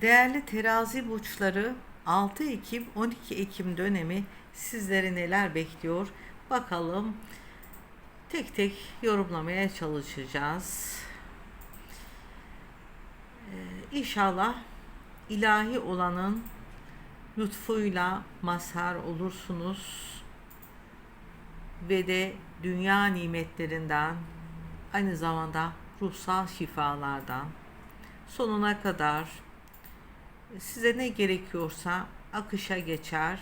Değerli terazi burçları 6 Ekim 12 Ekim dönemi sizleri neler bekliyor? Bakalım tek tek yorumlamaya çalışacağız. Ee, İnşallah ilahi olanın lütfuyla mazhar olursunuz ve de dünya nimetlerinden aynı zamanda ruhsal şifalardan sonuna kadar size ne gerekiyorsa akışa geçer.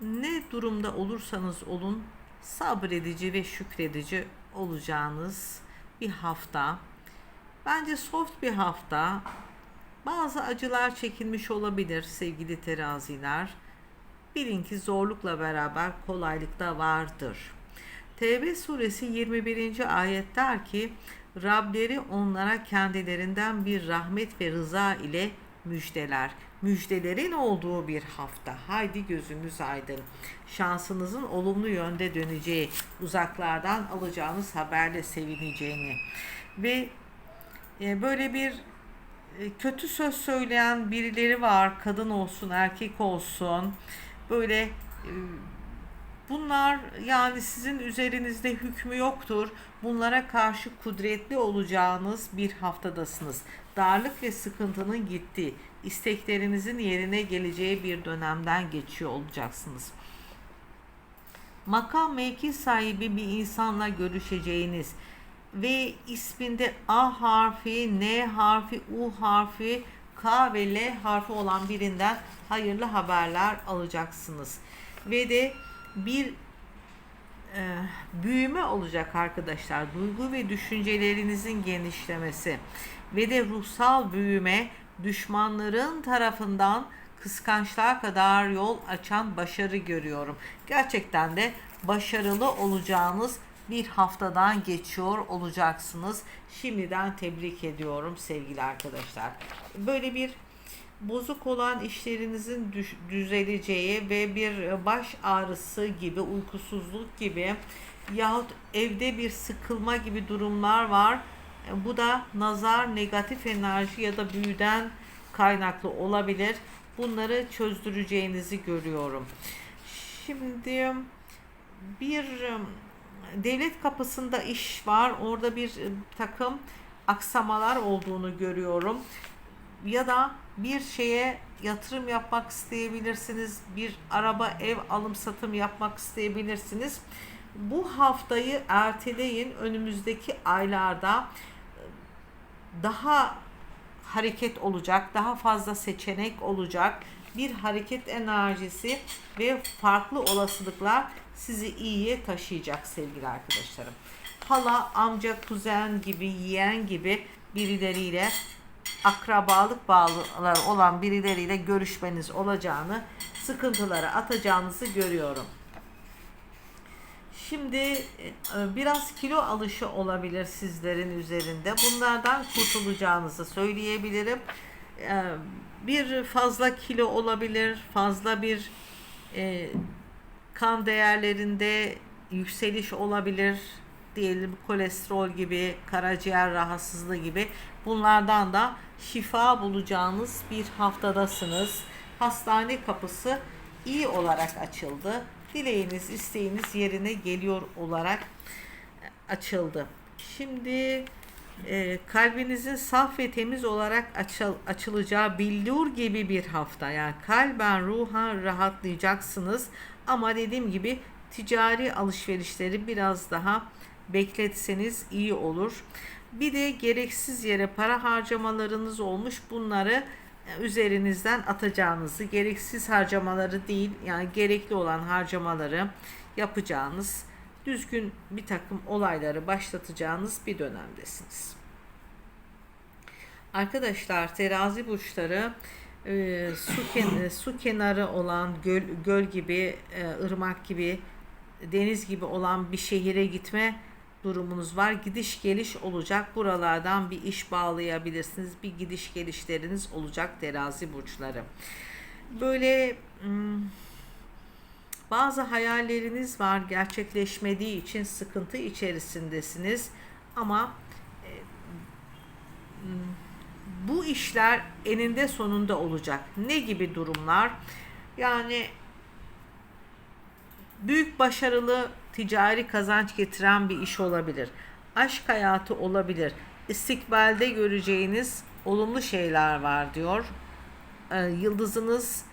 Ne durumda olursanız olun sabredici ve şükredici olacağınız bir hafta. Bence soft bir hafta. Bazı acılar çekilmiş olabilir sevgili teraziler. Bilin ki zorlukla beraber kolaylık da vardır. Tevbe suresi 21. ayet der ki Rableri onlara kendilerinden bir rahmet ve rıza ile müjdeler. Müjdelerin olduğu bir hafta. Haydi gözünüz aydın. Şansınızın olumlu yönde döneceği, uzaklardan alacağınız haberle sevineceğini ve e, böyle bir e, kötü söz söyleyen birileri var. Kadın olsun, erkek olsun. Böyle e, bunlar yani sizin üzerinizde hükmü yoktur. Bunlara karşı kudretli olacağınız bir haftadasınız. Darlık ve sıkıntının gitti. İsteklerinizin yerine geleceği bir dönemden geçiyor olacaksınız. Makam mevki sahibi bir insanla görüşeceğiniz ve isminde A harfi, N harfi, U harfi, K ve L harfi olan birinden hayırlı haberler alacaksınız. Ve de bir e, büyüme olacak arkadaşlar. Duygu ve düşüncelerinizin genişlemesi ve de ruhsal büyüme düşmanların tarafından kıskançlığa kadar yol açan başarı görüyorum. Gerçekten de başarılı olacağınız bir haftadan geçiyor olacaksınız. Şimdiden tebrik ediyorum sevgili arkadaşlar. Böyle bir bozuk olan işlerinizin düzeleceği ve bir baş ağrısı gibi, uykusuzluk gibi yahut evde bir sıkılma gibi durumlar var. Bu da nazar, negatif enerji ya da büyüden kaynaklı olabilir. Bunları çözdüreceğinizi görüyorum. Şimdi bir devlet kapısında iş var. Orada bir takım aksamalar olduğunu görüyorum. Ya da bir şeye yatırım yapmak isteyebilirsiniz. Bir araba, ev alım satım yapmak isteyebilirsiniz. Bu haftayı erteleyin. Önümüzdeki aylarda daha hareket olacak, daha fazla seçenek olacak. Bir hareket enerjisi ve farklı olasılıklar sizi iyiye taşıyacak sevgili arkadaşlarım. Hala, amca, kuzen gibi, yeğen gibi birileriyle akrabalık bağları olan birileriyle görüşmeniz olacağını, sıkıntıları atacağınızı görüyorum. Şimdi e, biraz kilo alışı olabilir sizlerin üzerinde. Bunlardan kurtulacağınızı söyleyebilirim. E, Bir fazla kilo olabilir, fazla bir e, kan değerlerinde yükseliş olabilir. Diyelim kolesterol gibi, karaciğer rahatsızlığı gibi. Bunlardan da şifa bulacağınız bir haftadasınız. Hastane kapısı iyi olarak açıldı dileğiniz, isteğiniz yerine geliyor olarak açıldı. Şimdi e, kalbinizin saf ve temiz olarak açıl, açılacağı billur gibi bir hafta. Yani kalben, ruha rahatlayacaksınız. Ama dediğim gibi ticari alışverişleri biraz daha bekletseniz iyi olur. Bir de gereksiz yere para harcamalarınız olmuş. Bunları üzerinizden atacağınızı, gereksiz harcamaları değil, yani gerekli olan harcamaları yapacağınız, düzgün bir takım olayları başlatacağınız bir dönemdesiniz. Arkadaşlar terazi burçları e, su, ken, su kenarı olan göl, göl gibi, e, ırmak gibi, deniz gibi olan bir şehire gitme durumunuz var. Gidiş geliş olacak. Buralardan bir iş bağlayabilirsiniz. Bir gidiş gelişleriniz olacak terazi burçları. Böyle hmm, bazı hayalleriniz var gerçekleşmediği için sıkıntı içerisindesiniz ama e, hmm, bu işler eninde sonunda olacak. Ne gibi durumlar? Yani büyük başarılı ticari kazanç getiren bir iş olabilir. Aşk hayatı olabilir. İstikbalde göreceğiniz olumlu şeyler var diyor. Ee, yıldızınız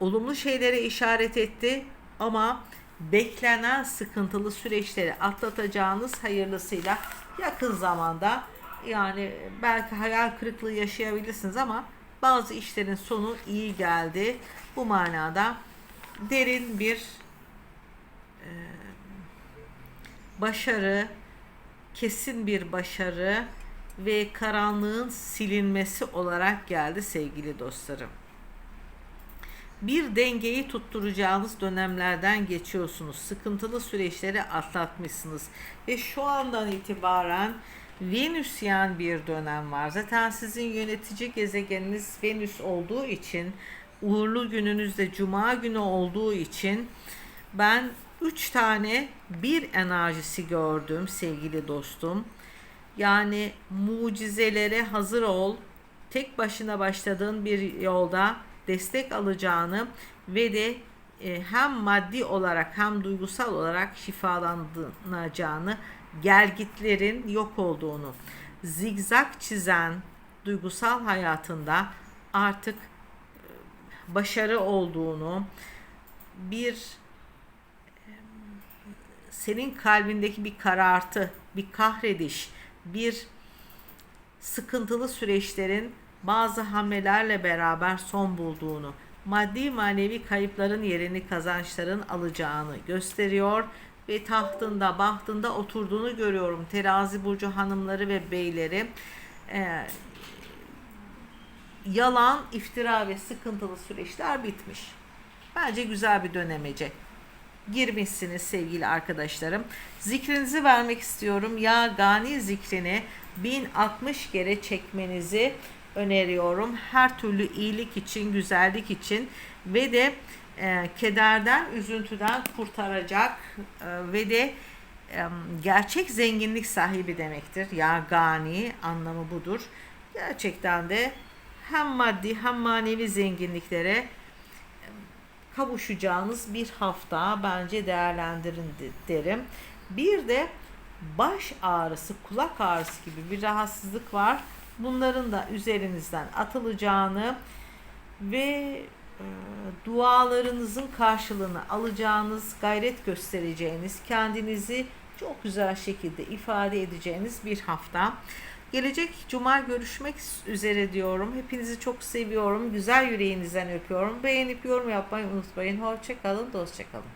olumlu şeylere işaret etti ama beklenen sıkıntılı süreçleri atlatacağınız hayırlısıyla yakın zamanda yani belki hayal kırıklığı yaşayabilirsiniz ama bazı işlerin sonu iyi geldi. Bu manada derin bir başarı, kesin bir başarı ve karanlığın silinmesi olarak geldi sevgili dostlarım. Bir dengeyi tutturacağınız dönemlerden geçiyorsunuz. Sıkıntılı süreçleri atlatmışsınız ve şu andan itibaren Venüsyen bir dönem var. Zaten sizin yönetici gezegeniniz Venüs olduğu için uğurlu gününüz de cuma günü olduğu için ben 3 tane bir enerjisi gördüm sevgili dostum. Yani mucizelere hazır ol. Tek başına başladığın bir yolda destek alacağını ve de e, hem maddi olarak hem duygusal olarak şifalanacağını, gelgitlerin yok olduğunu, zigzag çizen duygusal hayatında artık e, başarı olduğunu, bir senin kalbindeki bir karartı, bir kahrediş, bir sıkıntılı süreçlerin bazı hamlelerle beraber son bulduğunu, maddi manevi kayıpların yerini kazançların alacağını gösteriyor ve tahtında, bahtında oturduğunu görüyorum. Terazi burcu hanımları ve beyleri e, yalan, iftira ve sıkıntılı süreçler bitmiş. Bence güzel bir dönemece girmişsiniz sevgili arkadaşlarım. Zikrinizi vermek istiyorum. Ya Gani zikrini 1060 kere çekmenizi öneriyorum. Her türlü iyilik için, güzellik için ve de e, kederden, üzüntüden kurtaracak e, ve de e, gerçek zenginlik sahibi demektir. Ya gani anlamı budur. Gerçekten de hem maddi hem manevi zenginliklere kavuşacağınız bir hafta bence değerlendirin derim. Bir de baş ağrısı, kulak ağrısı gibi bir rahatsızlık var. Bunların da üzerinizden atılacağını ve e, dualarınızın karşılığını alacağınız, gayret göstereceğiniz, kendinizi çok güzel şekilde ifade edeceğiniz bir hafta. Gelecek cuma görüşmek üzere diyorum. Hepinizi çok seviyorum. Güzel yüreğinizden öpüyorum. Beğenip yorum yapmayı unutmayın. Hoşçakalın, dostçakalın.